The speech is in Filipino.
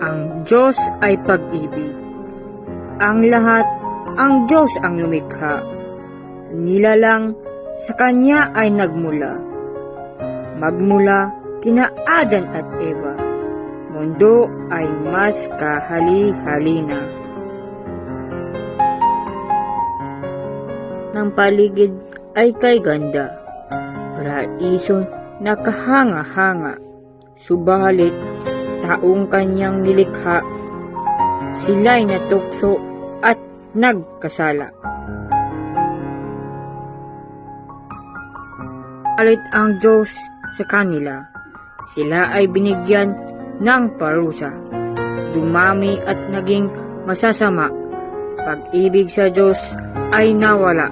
Ang Diyos ay pag-ibig. Ang lahat, ang Diyos ang lumikha. Nilalang sa Kanya ay nagmula. Magmula kina Adan at Eva. Mundo ay mas kahali-halina. Ng paligid ay kay ganda. Paraiso na kahanga-hanga. Subalit, taong kanyang nilikha, sila'y natukso at nagkasala. Alit ang Diyos sa kanila. Sila ay binigyan ng parusa. Dumami at naging masasama. Pag-ibig sa Diyos ay nawala